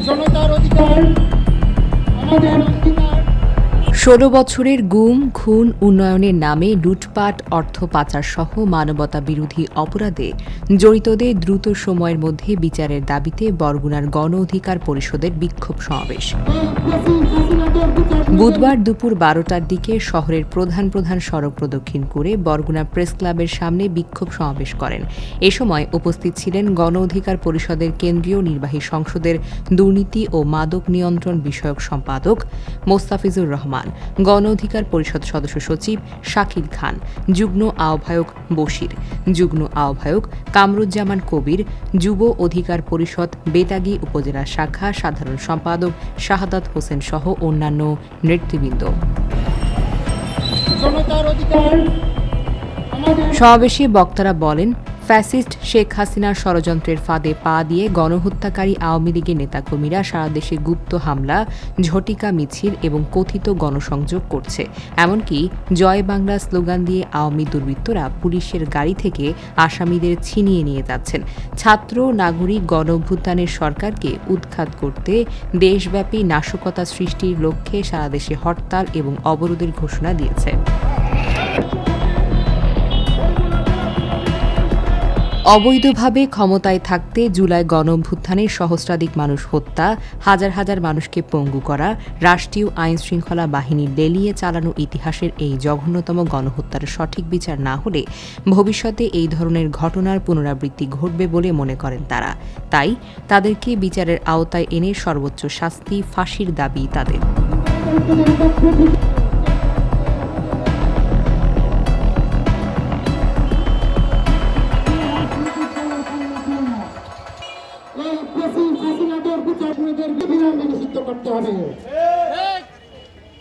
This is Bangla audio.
জনতার অধিকার আমাদের অঙ্গীকার ষোলো বছরের গুম খুন উন্নয়নের নামে লুটপাট অর্থ পাচার সহ মানবতা বিরোধী অপরাধে জড়িতদের দ্রুত সময়ের মধ্যে বিচারের দাবিতে বরগুনার গণ অধিকার পরিষদের বিক্ষোভ সমাবেশ। বুধবার দুপুর বারোটার দিকে শহরের প্রধান প্রধান সড়ক প্রদক্ষিণ করে বরগুনা প্রেস ক্লাবের সামনে বিক্ষোভ সমাবেশ করেন। এ সময় উপস্থিত ছিলেন গণ অধিকার পরিষদের কেন্দ্রীয় নির্বাহী সংসদের দুর্নীতি ও মাদক নিয়ন্ত্রণ বিষয়ক সম্পাদক মোস্তাফিজুর রহমান, গণ অধিকার পরিষদ সদস্য সচিব শাকিল খান, যুগ্ম আহ্বায়ক বশির, যুগ্ম আহ্বায়ক কামরুজ্জামান কবির, যুব অধিকার পরিষদ, বেতাগী উপজেলা শাখা সাধারণ সম্পাদক শাহাদাত হোসেন সহ অন্যান্য নেতৃবৃন্দ। সমাবেশে বক্তারা বলেন ফ্যাসিস্ট শেখ হাসিনার ষড়যন্ত্রের ফাঁদে পা দিয়ে গণহত্যাকারী আওয়ামী লীগের নেতাকর্মীরা সারা দেশে গুপ্ত হামলা, ঝটিকা মিছিল এবং কথিত গণসংযোগ করছে। এমনকি জয় বাংলা স্লোগান দিয়ে আওয়ামী দুর্বৃত্তরা পুলিশের গাড়ি থেকে আসামিদের ছিনিয়ে নিয়ে যাচ্ছেন। ছাত্র, নাগরিক গণ সরকারকে উৎখাত করতে দেশব্যাপী নাশকতা সৃষ্টির লক্ষ্যে সারা দেশে হরতাল এবং অবরোধের ঘোষণা দিয়েছে। অবৈধভাবে ক্ষমতায় থাকতে জুলাই গণঅভ্যুত্থানে সহস্রাধিক মানুষ হত্যা, হাজার হাজার মানুষকে পঙ্গু করা, রাষ্ট্রীয় আইন শৃঙ্খলা বাহিনীর লেলিয়ে চালানো ইতিহাসের এই জঘন্যতম গণহত্যার সঠিক বিচার না হলে ভবিষ্যতে এই ধরনের ঘটনার পুনরাবৃত্তি ঘটবে বলে মনে করেন তারা। তাই তাদেরকে বিচারের আওতায় এনে সর্বোচ্চ শাস্তি ফাঁসির দাবি তাদের। বিচার বিনামে নিষিদ্ধ করতে হবে।